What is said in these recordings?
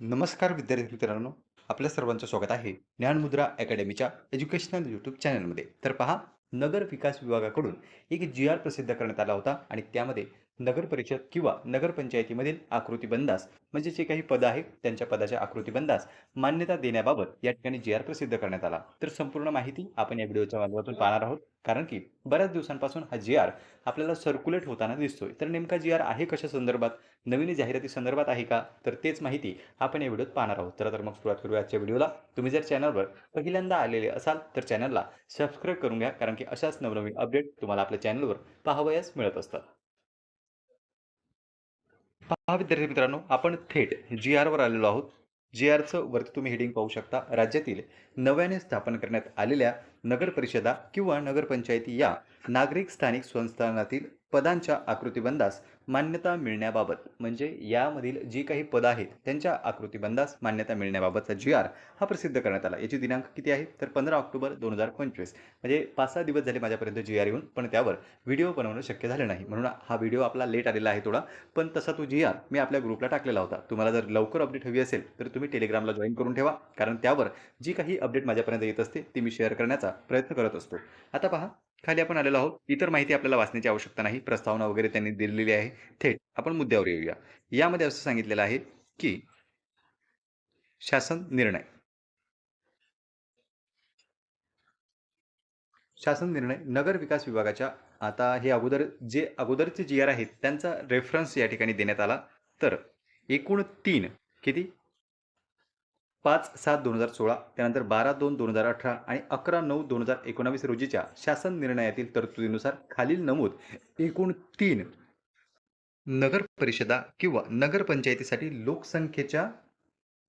नमस्कार विद्यार्थी मित्रांनो आपल्या सर्वांचं स्वागत आहे ज्ञानमुद्रा अकॅडमीच्या एज्युकेशनल यूट्यूब चॅनलमध्ये तर पहा नगर विकास विभागाकडून एक जी आर प्रसिद्ध करण्यात आला होता आणि त्यामध्ये नगर परिषद किंवा नगरपंचायतीमधील आकृतिबंधास म्हणजे जे काही पद आहेत त्यांच्या पदाच्या आकृतिबंधास मान्यता देण्याबाबत या ठिकाणी जी आर प्रसिद्ध करण्यात आला. तर संपूर्ण माहिती आपण या व्हिडिओच्या माध्यमातून पाहणार आहोत. कारण की बऱ्याच दिवसांपासून हा जी आर आपल्याला सर्क्युलेट होताना दिसतोय. तर नेमका जी आर आहे कशा संदर्भात? नवीन जाहिराती संदर्भात आहे का? तर तेच माहिती आपण या व्हिडिओत पाहणार आहोत. तर तर मग सुरुवात करूया आजच्या व्हिडिओला. तुम्ही जर चॅनलवर पहिल्यांदा आलेले असाल तर चॅनलला सबस्क्राईब करून घ्या कारण की अशाच नवनवीन अपडेट तुम्हाला आपल्या चॅनलवर पाहावयास मिळत असतात. पहा विद्यार्थी मित्रांनो आपण थेट जी आरवर आलेलो आहोत. जी आरचं वरती तुम्ही हेडिंग पाहू शकता. राज्यातील नव्याने स्थापन करण्यात आलेल्या नगर परिषदा किंवा नगरपंचायती या नागरिक स्थानिक संस्थानातील पदांच्या आकृतीबंधास मान्यता मिळण्याबाबत म्हणजे यामधील जी काही पदं आहेत त्यांच्या आकृतीबंधास मान्यता मिळण्याबाबतचा जी आर हा प्रसिद्ध करण्यात आला. याची दिनांक किती आहे? तर पंधरा ऑक्टोबर दोन हजार पंचवीस. म्हणजे पाच सहा दिवस झाले माझ्यापर्यंत जी आर येऊन पण त्यावर व्हिडिओ बनवणं शक्य झालं नाही. म्हणून हा व्हिडिओ आपला लेट आलेला आहे थोडा पण तसा तो जी आर मी आपल्या ग्रुपला टाकलेला होता. तुम्हाला जर लवकर अपडेट हवी असेल तर तुम्ही टेलिग्रामला जॉईन करून ठेवा कारण त्यावर जी काही अपडेट माझ्यापर्यंत येत असते ती मी शेअर करण्याचा प्रयत्न करत असतो. आता पहा खाली आपण आलेलो आहोत. इतर माहिती आपल्याला वाचण्याची आवश्यकता नाही. प्रस्तावना वगैरे त्यांनी दिलेली आहे. थेट आपण मुद्द्यावर येऊया. यामध्ये असं सांगितलेलं आहे की शासन निर्णय. शासन निर्णय नगर विकास विभागाच्या आता हे अगोदर जे अगोदरचे जी आर आहेत त्यांचा रेफरन्स या ठिकाणी देण्यात आला. तर एकूण तीन किती? पाच सात दोन हजार सोळा त्यानंतर बारा दोन दोन हजार अठरा आणि अकरा नऊ दोन हजार एकोणावीस रोजीच्या शासन निर्णयातील तरतुदीनुसार खालील नमूद एकूण तीन नगर परिषदा किंवा नगरपंचायतीसाठी लोकसंख्येच्या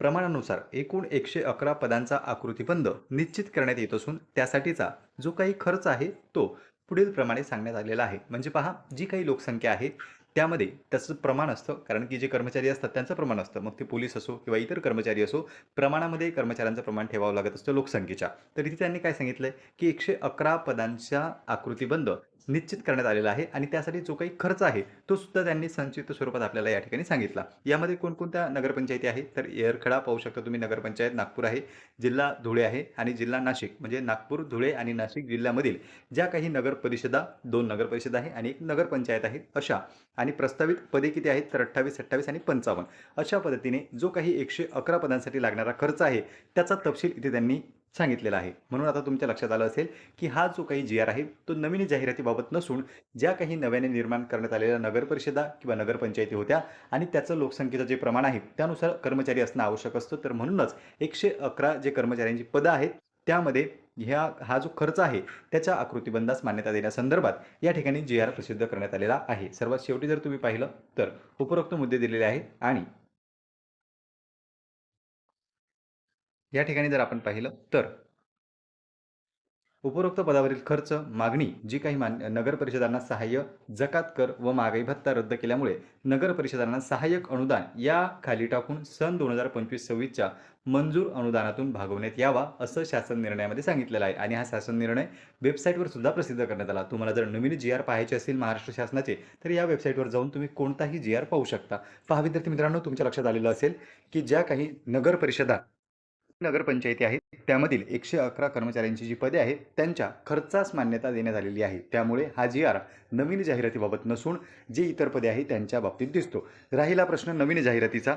प्रमाणानुसार एकूण एकशे अकरा पदांचा आकृतीबंध निश्चित करण्यात येत असून त्यासाठीचा जो काही खर्च आहे तो पुढील प्रमाणे सांगण्यात आलेला आहे. म्हणजे पहा जी काही लोकसंख्या आहे त्यामध्ये त्याचं प्रमाण असतं. कारण की जे कर्मचारी असतात त्यांचं प्रमाण असतं. मग ते पोलीस असो किंवा इतर कर्मचारी असो प्रमाणामध्ये कर्मचाऱ्यांचं प्रमाण ठेवावं लागत असतं लोकसंख्येच्या. तर इथे त्यांनी काय सांगितलंय? की एकशे अकरा पदांच्या आकृतीबंद निश्चित करण्यात आलेला आहे आणि त्यासाठी जो काही खर्च आहे तो सुद्धा त्यांनी संक्षिप्त स्वरूपात आपल्याला या ठिकाणी सांगितला. यामध्ये कोणकोणत्या नगरपंचायती आहेत? तर येरखेडा पाहू शकता तुम्ही नगरपंचायत नागपूर आहे जिल्हा धुळे आहे आणि जिल्हा नाशिक. म्हणजे नागपूर धुळे आणि नाशिक जिल्ह्यामधील ज्या काही नगर परिषदा दोन नगर परिषद आहे आणि एक नगरपंचायत आहे अशा. आणि प्रस्तावित पदे किती आहेत? तर अठ्ठावीस अठ्ठावीस आणि पंचावन्न. अशा पद्धतीने जो काही एकशे अकरा पदांसाठी लागणारा खर्च आहे त्याचा तपशील इथे त्यांनी सांगितलेला आहे. म्हणून आता तुमच्या लक्षात आलं असेल की हा जो काही जी आर आहे तो नवीन जाहिरातीबाबत नसून ज्या काही नव्याने निर्माण करण्यात आलेल्या नगरपरिषदा किंवा नगरपंचायती होत्या आणि त्याचं लोकसंख्येचं जे प्रमाण आहे त्यानुसार कर्मचारी असणं आवश्यक असतं. तर म्हणूनच एकशे अकरा जे कर्मचाऱ्यांची पदं आहेत त्यामध्ये ह्या हा जो खर्च आहे त्याच्या आकृतिबंधास मान्यता देण्यासंदर्भात या ठिकाणी जी आर प्रसिद्ध करण्यात आलेला आहे. सर्वात शेवटी जर तुम्ही पाहिलं तर उपरोक्त मुद्दे दिलेले आहेत आणि या ठिकाणी जर आपण पाहिलं तर उपरोक्त पदावरील खर्च मागणी जी काही मान नगर परिषदांना सहाय्य जकात कर व महागाई भत्ता रद्द केल्यामुळे नगर परिषदांना सहाय्यक अनुदान या खाली टाकून सन दोन हजार पंचवीस सव्वीसच्या मंजूर अनुदानातून भागवण्यात यावा असं शासन निर्णयामध्ये सांगितलेलं आहे. आणि हा शासन निर्णय वेबसाईटवर सुद्धा प्रसिद्ध करण्यात आला. तुम्हाला जर नवीन जी आर पाहायचे असेल महाराष्ट्र शासनाचे तर या वेबसाईटवर जाऊन तुम्ही कोणताही जी आर पाहू शकता. पहा विद्यार्थी मित्रांनो तुमच्या लक्षात आलेलं असेल की ज्या काही नगर परिषदा नगरपंचायती आहेत. त्यामधील एकशे अकरा कर्मचाऱ्यांची जी पदे आहेत त्यांच्या खर्चास मान्यता देण्यात आलेली आहे. त्यामुळे हा जी आर नवीन जाहिरातीबाबत नसून जे इतर पदे आहेत त्यांच्या बाबतीत दिसतो. राहिला प्रश्न नवीन जाहिरातीचा.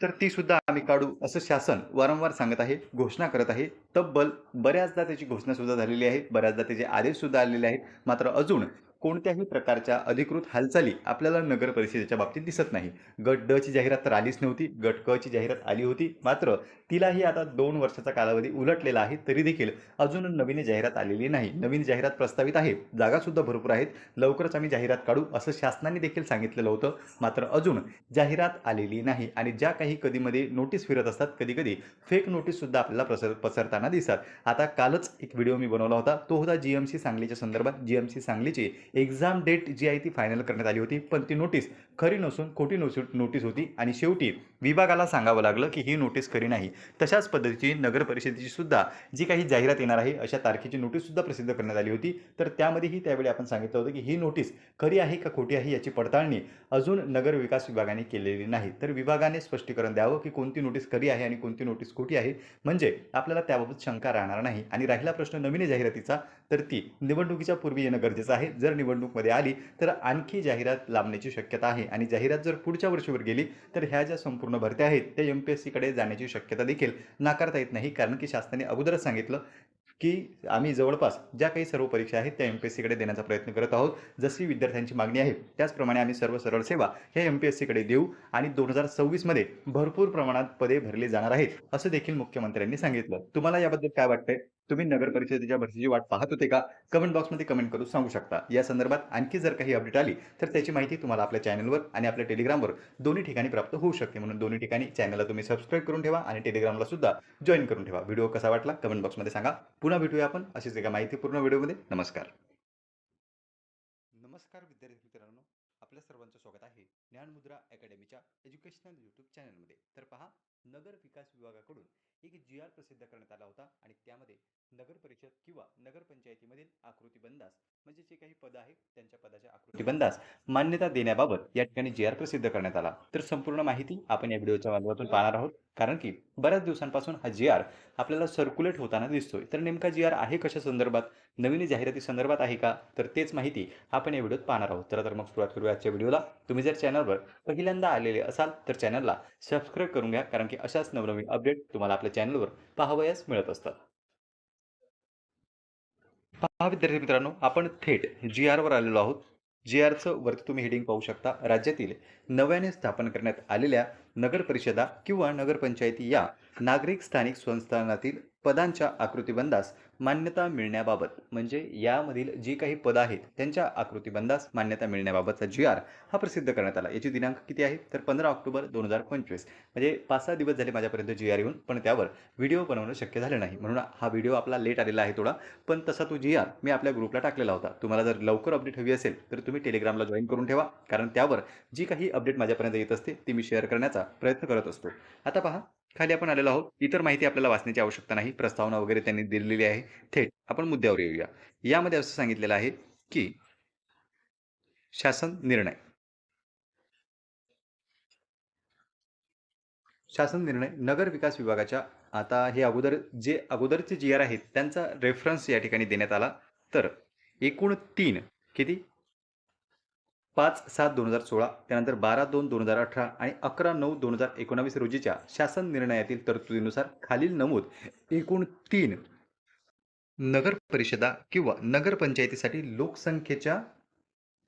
तर ती सुद्धा आम्ही काढू असं शासन वारंवार सांगत आहे घोषणा करत आहे. तब्बल बऱ्याचदा त्याची घोषणा सुद्धा झालेली आहे. बऱ्याचदा त्याचे आदेश सुद्धा आलेले आहेत. मात्र अजून कोणत्याही प्रकारच्या अधिकृत हालचाली आपल्याला नगर परिषदेच्या बाबतीत दिसत नाही. गट ड ची जाहिरात तर आलीच नव्हती गट क ची जाहिरात आली होती मात्र तिलाही आता दोन वर्षाचा कालावधी उलटलेला आहे तरी देखील अजून नवीन जाहिरात आलेली नाही. नवीन जाहिरात प्रस्तावित आहे जागासुद्धा भरपूर आहेत लवकरच आम्ही जाहिरात काढू असं शासनाने देखील सांगितलेलं होतं मात्र अजून जाहिरात आलेली नाही आणि ज्या काही कधीमध्ये नोटीस फिरत असतात कधी कधी फेक नोटीससुद्धा आपल्याला प्रसर पसरताना दिसतात. आता कालच एक व्हिडिओ मी बनवला होता तो होता जी एम सी सांगलीच्या संदर्भात. जी एम सी सांगलीची एक्झाम डेट जी आहे ती फायनल करण्यात आली होती. पण ती नोटीस खरी नसून खोटी नोसू नोटीस होती. आणि शेवटी विभागाला सांगावं लागलं की ही नोटीस खरी नाही. तशाच पद्धतीची नगर परिषदेची सुद्धा जी काही जाहिरात येणार आहे अशा तारखेची नोटीससुद्धा प्रसिद्ध करण्यात आली होती. तर त्यामध्येही त्यावेळी आपण सांगितलं होतं की ही नोटीस खरी आहे का खोटी आहे याची पडताळणी अजून नगर विकास विभागाने केलेली नाही. तर विभागाने स्पष्टीकरण द्यावं की कोणती नोटीस खरी आहे आणि कोणती नोटीस खोटी आहे. म्हणजे आपल्याला त्याबाबत शंका राहणार नाही. आणि राहिला प्रश्न नवीन जाहिरातीचा तर ती निवडणुकीच्या पूर्वी येणं गरजेचं आहे. जर निवडणूकमध्ये आली तर आणखी जाहिरात लांबण्याची शक्यता आहे. आणि जाहिरात जर पुढच्या वर्षीवर गेली तर ह्या ज्या संपूर्ण भरत्या आहेत त्या एम पी एस सीकडे जाण्याची शक्यता देखील नाकारता येत नाही कारण की शासनाने अगोदरच सांगितलं की आम्ही जवळपास ज्या काही सर्व परीक्षा आहेत त्या एम पी एस सीकडे देण्याचा प्रयत्न करत आहोत. जशी विद्यार्थ्यांची मागणी आहे त्याचप्रमाणे आम्ही सर्व सरळ सेवा ह्या एम पी एस सीकडे देऊ आणि दोन हजार सव्वीसमध्ये भरपूर प्रमाणात पदे भरली जाणार आहेत असं देखील मुख्यमंत्र्यांनी सांगितलं. तुम्हाला याबद्दल काय वाटतंय? तुम्ही नगर परिषदेच्या भरतीची वाट पाहत होते का? कमेंट बॉक्समध्ये कमेंट करून सांगू शकता. या संदर्भात आणखी जर काही अपडेट आली तर त्याची माहिती तुम्हाला आपल्या चॅनलवर आणि आपल्या टेलिग्रामवर दोन्ही ठिकाणी प्राप्त होऊ शकते. म्हणून दोन्ही ठिकाणी चॅनलला तुम्ही सबस्क्राईब करून ठेवा आणि टेलिग्रामला सुद्धा जॉईन करून ठेवा. व्हिडिओ कसा वाटला? कमेंट बॉक्समध्ये सांगा. पुन्हा भेटूया आपण अशीच एका माहितीपूर्ण व्हिडिओमध्ये नमस्कार. नमस्कार विद्यार्थी मित्रांनो. आपल्या सर्वांचं स्वागत आहे ज्ञानमुद्रा अकॅडमीच्या एज्युकेशनल यूट्यूब चॅनलमध्ये तर पहा नगर विकास विभागाकडून एक जी आर प्रसिद्ध करण्यात आला होता आणि त्यामध्ये नगर परिषद किंवा नगरपंचायतीमधील आकृतीबंधास म्हणजे जे काही पद आहे त्यांच्या पदाच्या आकृतीबंधास मान्यता देण्याबाबत या ठिकाणी जी आर प्रसिद्ध करण्यात आला. तर संपूर्ण माहिती आपण या व्हिडिओच्या माध्यमातून पाहणार आहोत. कारण की बऱ्याच दिवसांपासून हा जी आर आपल्याला सर्क्युलेट होताना दिसतोय. तर नेमका जी आर आहे कशा संदर्भात? नवीन जाहिराती संदर्भात आहे का? तर तेच माहिती आपण या व्हिडिओत पाहणार आहोत. तर मग सुरुवात करूया आजच्या व्हिडिओला. तुम्ही जर चॅनलवर पहिल्यांदा आलेले असाल तर चॅनलला सबस्क्राईब करून घ्या. कारण की अशाच नवनवीन अपडेट तुम्हाला आपल्या चॅनलवर पाहावयास मिळत असतात. पहा विद्यार्थी मित्रांनो आपण थेट जी आरवर आलेलो आहोत. जी आरचं वरती तुम्ही हेडिंग पाहू शकता. राज्यातील नव्याने स्थापन करण्यात आलेल्या नगर परिषदा किंवा नगरपंचायती या नागरिक स्थानिक संस्थानातील पदांच्या आकृतीबंधास मान्यता मिळण्याबाबत म्हणजे यामधील जी काही पदं आहेत त्यांच्या आकृतीबंधास मान्यता मिळण्याबाबतचा जी आर हा प्रसिद्ध करण्यात आला. याची दिनांक किती आहे? तर पंधरा ऑक्टोबर दोन हजार पंचवीस. म्हणजे पाच सहा दिवस झाले माझ्यापर्यंत जी आर येऊन पण त्यावर व्हिडिओ बनवणं शक्य झालं नाही. म्हणून हा व्हिडिओ आपला लेट आलेला आहे थोडा पण तसा तो जी आर मी आपल्या ग्रुपला टाकलेला होता. तुम्हाला जर लवकर अपडेट हवी असेल तर तुम्ही टेलिग्रामला जॉईन करून ठेवा कारण त्यावर जी काही अपडेट माझ्यापर्यंत येत असते ती मी शेअर करण्याचा प्रयत्न करत असतो. आता पहा खाली आपण आलेलो आहोत. इतर माहिती आपल्याला वाचण्याची आवश्यकता नाही. प्रस्तावना वगैरे त्यांनी दिलेली आहे. थेट आपण मुद्द्यावर येऊया. यामध्ये असं सांगितलेलं आहे की शासन निर्णय. शासन निर्णय नगर विकास विभागाच्या आता हे अगोदर जे अगोदरचे जी आर आहेत त्यांचा रेफरन्स या ठिकाणी देण्यात आला. तर एकूण तीन किती? पाच सात दोन हजार सोळा त्यानंतर बारा दोन दोन हजार अठरा आणि अकरा नऊ दोन हजार एकोणावीस रोजीच्या शासन निर्णयातील तरतुदीनुसार खालील नमूद एकूण तीन नगर परिषदा किंवा नगरपंचायतीसाठी लोकसंख्येच्या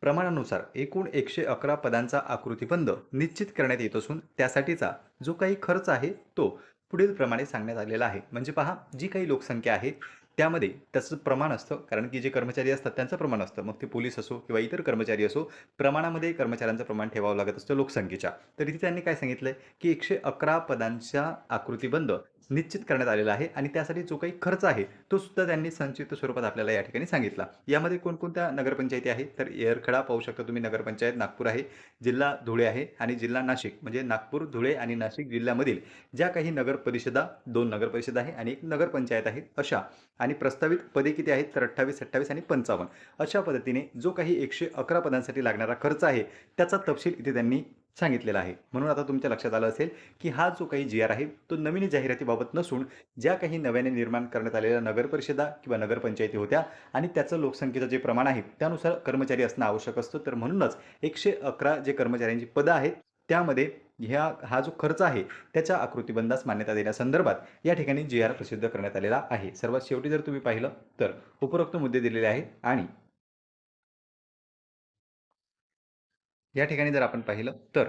प्रमाणानुसार एकूण एकशे अकरा पदांचा आकृतीबंध निश्चित करण्यात येत असून त्यासाठीचा जो काही खर्च आहे तो पुढील प्रमाणे सांगण्यात आलेला आहे. म्हणजे पहा जी काही लोकसंख्या आहे त्यामध्ये त्याचं प्रमाण असतं. कारण की जे कर्मचारी असतात त्यांचं प्रमाण असतं. मग ते पोलीस असो किंवा इतर कर्मचारी असो प्रमाणामध्ये कर्मचाऱ्यांचं प्रमाण ठेवावं लागत असतं लोकसंख्येच्या. तर इथे त्यांनी काय सांगितलंय? की एकशे अकरा पदांच्या आकृतीबंद निश्चित करण्यात आलेला आहे आणि त्यासाठी जो काही खर्च आहे तो सुद्धा त्यांनी संक्षिप्त स्वरूपात आपल्याला या ठिकाणी सांगितला. यामध्ये कोणकोणत्या नगरपंचायती आहेत? तर येरखेडा पाहू शकता तुम्ही नगरपंचायत नागपूर आहे जिल्हा धुळे आहे आणि जिल्हा नाशिक. म्हणजे नागपूर धुळे आणि नाशिक जिल्ह्यामधील ज्या काही नगर परिषदा दोन नगर परिषद आहे आणि एक नगरपंचायत आहे अशा. आणि प्रस्तावित पदे किती आहेत? तर अठ्ठावीस अठ्ठावीस आणि पंचावन्न. अशा पद्धतीने जो काही एकशे अकरा पदांसाठी लागणारा खर्च आहे त्याचा तपशील इथे त्यांनी सांगितलेला आहे. म्हणून आता तुमच्या लक्षात आलं असेल की हा जो काही जी आर आहे तो नवीन जाहिरातीबाबत नसून ज्या काही नव्याने निर्माण करण्यात आलेल्या नगरपरिषदा किंवा नगरपंचायती होत्या आणि त्याचं लोकसंख्येचं जे प्रमाण आहे त्यानुसार कर्मचारी असणं आवश्यक असतं. तर म्हणूनच एकशे अकरा जे कर्मचाऱ्यांची पदं आहेत त्यामध्ये ह्या हा जो खर्च आहे त्याच्या आकृतीबंधास मान्यता देण्यासंदर्भात या ठिकाणी जी आर प्रसिद्ध करण्यात आलेला आहे. सर्वात शेवटी जर तुम्ही पाहिलं तर उपरोक्त मुद्दे दिलेले आहेत आणि या ठिकाणी जर आपण पाहिलं तर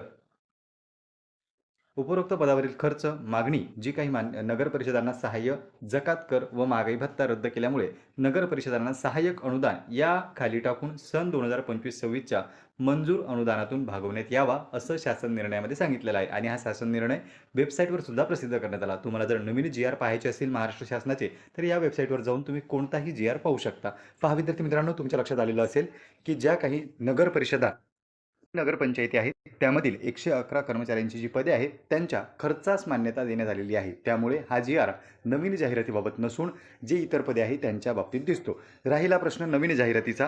उपरोक्त पदावरील खर्च मागणी जी काही मान नगर परिषदांना सहाय्य जकात कर व महागाई भत्ता रद्द केल्यामुळे नगर परिषदांना सहाय्यक अनुदान या खाली टाकून सन दोन हजार पंचवीस सव्वीसच्या मंजूर अनुदानातून भागवण्यात यावा असं शासन निर्णयामध्ये सांगितलेलं आहे. आणि हा शासन निर्णय वेबसाईटवर सुद्धा प्रसिद्ध करण्यात आला. तुम्हाला जर नवीन जी आर पाहायचे असतील महाराष्ट्र शासनाचे तर या वेबसाईटवर जाऊन तुम्ही कोणताही जी आर पाहू शकता. पहा विद्यार्थी मित्रांनो तुमच्या लक्षात आलेलं असेल की ज्या काही नगर परिषदा नगरपंचायती आहेत. त्यामधील एकशे अकरा कर्मचाऱ्यांची जी पदे आहेत त्यांच्या खर्चास मान्यता देण्यात आलेली आहे. त्यामुळे हा जी आर नवीन जाहिरातीबाबत नसून जे इतर पदे आहेत त्यांच्या बाबतीत दिसतो. राहिला प्रश्न नवीन जाहिरातीचा.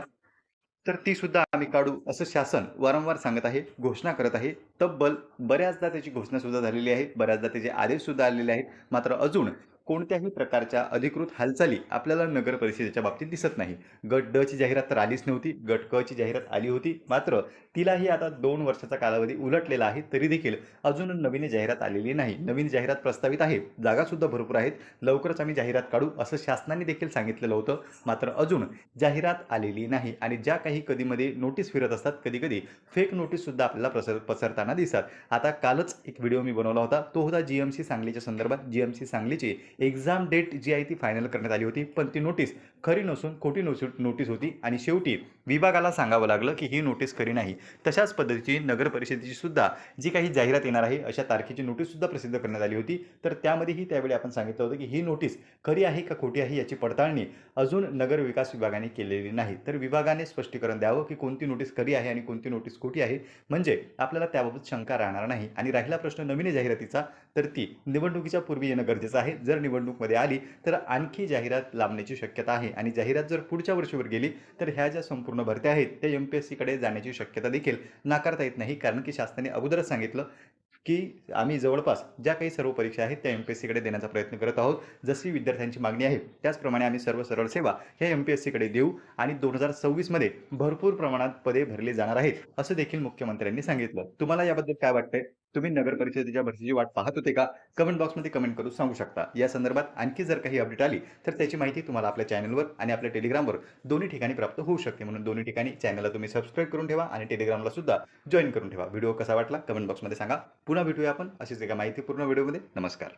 तर ती सुद्धा आम्ही काढू असं शासन वारंवार सांगत आहे घोषणा करत आहे. तब्बल बऱ्याचदा त्याची घोषणासुद्धा झालेली आहे. बऱ्याचदा त्याचे आदेशसुद्धा आलेले आहेत. मात्र अजून कोणत्याही प्रकारच्या अधिकृत हालचाली आपल्याला नगर परिषदेच्या बाबतीत दिसत नाही. गट ड ची जाहिरात तर आलीच नव्हती. गट क ची जाहिरात आली होती. मात्र तिलाही आता दोन वर्षाचा कालावधी उलटलेला आहे तरी देखील अजून नवीन जाहिरात आलेली नाही. नवीन जाहिरात प्रस्तावित आहे. जागासुद्धा भरपूर आहेत. लवकरच आम्ही जाहिरात काढू असं शासनाने देखील सांगितलेलं होतं. मात्र अजून जाहिरात आलेली नाही आणि ज्या काही कधीमध्ये नोटीस फिरत असतात कधी कधी फेक नोटीससुद्धा आपल्याला प्रसर पसरताना दिसतात. आता कालच एक व्हिडिओ मी बनवला होता. तो होता जी एम सी सांगलीच्या संदर्भात. जी एम सी सांगलीची एक्झाम डेट जी आहे ती फायनल करण्यात आली होती. पण ती नोटीस खरी नसून खोटी नोटीस होती. आणि शेवटी विभागाला सांगावं लागलं की ही नोटीस खरी नाही. तशाच पद्धतीची नगर परिषदेची सुद्धा जी काही जाहिरात येणार आहे अशा तारखेची नोटीससुद्धा प्रसिद्ध करण्यात आली होती. तर त्यामध्येही त्यावेळी आपण सांगितलं होतं की ही नोटीस खरी आहे का खोटी आहे याची पडताळणी अजून नगर विकास विभागाने केलेली नाही. तर विभागाने स्पष्टीकरण द्यावं की कोणती नोटीस खरी आहे आणि कोणती नोटीस खोटी आहे. म्हणजे आपल्याला त्याबाबत शंका राहणार नाही. आणि राहिला प्रश्न नवीन जाहिरातीचा तर ती निवडणुकीच्या पूर्वी येणं गरजेचं आहे. जर निवडणूकमध्ये आली तर आणखी जाहिरात लांबण्याची शक्यता आहे. आणि जाहिरात जर पुढच्या वर्षीवर गेली तर ह्या ज्या संपूर्ण भरत्या आहेत त्या एम पी एस सीकडे जाण्याची शक्यता देखील नाकारता येत नाही कारण की शासनाने अगोदरच सांगितलं की आम्ही जवळपास ज्या काही सर्व परीक्षा आहेत त्या एम पी एस सीकडे देण्याचा प्रयत्न करत आहोत. जशी विद्यार्थ्यांची मागणी आहे त्याचप्रमाणे आम्ही सर्व सरळ सेवा ह्या एम पी एस सीकडे देऊ आणि दोन हजार सव्वीसमध्ये भरपूर प्रमाणात पदे भरली जाणार आहेत असं देखील मुख्यमंत्र्यांनी सांगितलं. तुम्हाला याबद्दल काय वाटतंय? तुम्ही नगर परिषदेच्या भरतीची वाट पाहत होते का? कमेंट बॉक्समध्ये कमेंट करून सांगू शकता. या संदर्भात आणखी जर काही अपडेट आली तर त्याची माहिती तुम्हाला आपल्या चॅनलवर आणि आपल्या टेलिग्रामवर दोन्ही ठिकाणी प्राप्त होऊ शकते. म्हणून दोन्ही ठिकाणी चॅनलला तुम्ही सबस्क्राईब करून ठेवा आणि टेलिग्रामला सुद्धा जॉईन करून ठेवा. व्हिडिओ कसा वाटला? कमेंट बॉक्समध्ये सांगा. पुन्हा भेटूया आपण अशीच एका माहितीपूर्ण व्हिडिओमध्ये. नमस्कार.